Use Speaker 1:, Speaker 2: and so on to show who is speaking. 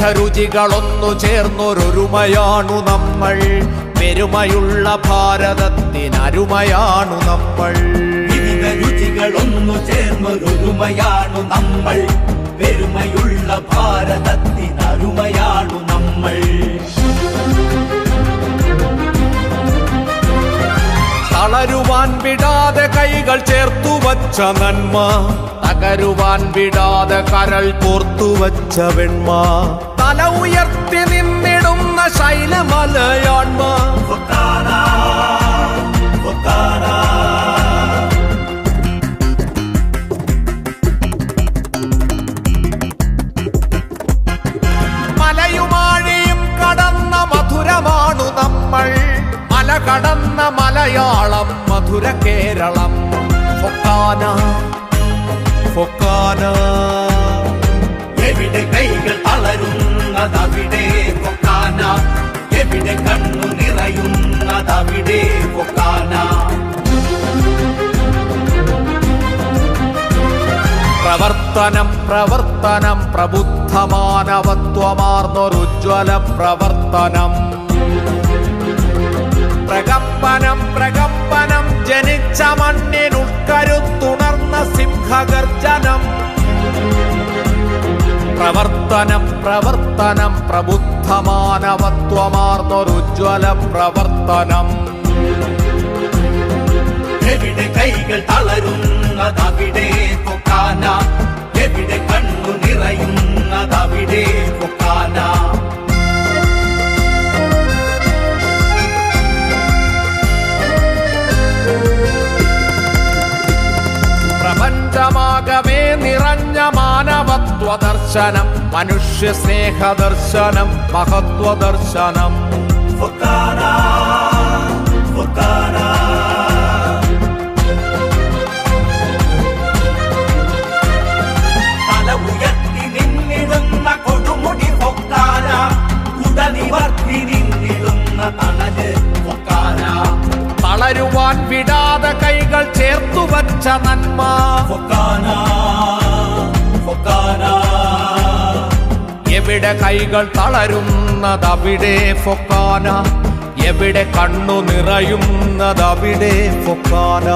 Speaker 1: വിവിധ രുചികളൊന്നു ചേർന്നൊരൊരുമയാണു നമ്മൾ. പെരുമയുള്ള ഭാരതത്തിനരുമയാണു നമ്മൾ.
Speaker 2: വിവിധ രുചികളൊന്നു ചേർന്നൊരുമയാണു നമ്മൾ. പെരുമയുള്ള ഭാരതത്തിനരുമയാണു നമ്മൾ.
Speaker 1: തളരുവാൻ വിടാതെ കൈകൾ ചേർത്തു വച്ച നന്മ. തകരുവാൻ വിടാതെ കരൾ കോർത്തു വച്ച വെണ്മ. തല ഉയർത്തി നിന്നിടുന്ന
Speaker 2: ഫൊക്കാന, ഫൊക്കാന.
Speaker 1: മലയുമാഴിയും കടന്ന മധുരമാണു നമ്മൾ മല കടന്ന മലയാളം മധുര കേരളം പ്രവർത്തനം പ്രവർത്തനം പ്രബുദ്ധമാനവത്വമാർന്നൊരുജ്വല പ്രവർത്തനം. പ്രകമ്പനം പ്രകമ്പനം ജനിച്ച മണ്ണിനുൾക്കരുത്തുണർന്ന സിംഹഗർജനം. പ്രവർത്തനം പ്രവർത്തനം പ്രബുദ്ധമാനവത്വമാർന്നൊരുജ്വല പ്രവർത്തനം.
Speaker 2: എവിടെ കൈകൾ തളരുന്നതവിടെ
Speaker 1: പ്രപഞ്ചമാകമേ നിറഞ്ഞ മാനവത്വ ദർശനം മനുഷ്യ സ്നേഹ ദർശനം മഹത്വ ദർശനം തളരുവാൻ വിടാതെ കൈകൾ ചേർത്തു വച്ച നന്മ. എവിടെ കൈകൾ തളരുന്നതവിടെ ഫൊക്കാന. എവിടെ കണ്ണു നിറയുന്നതവിടെ ഫൊക്കാന.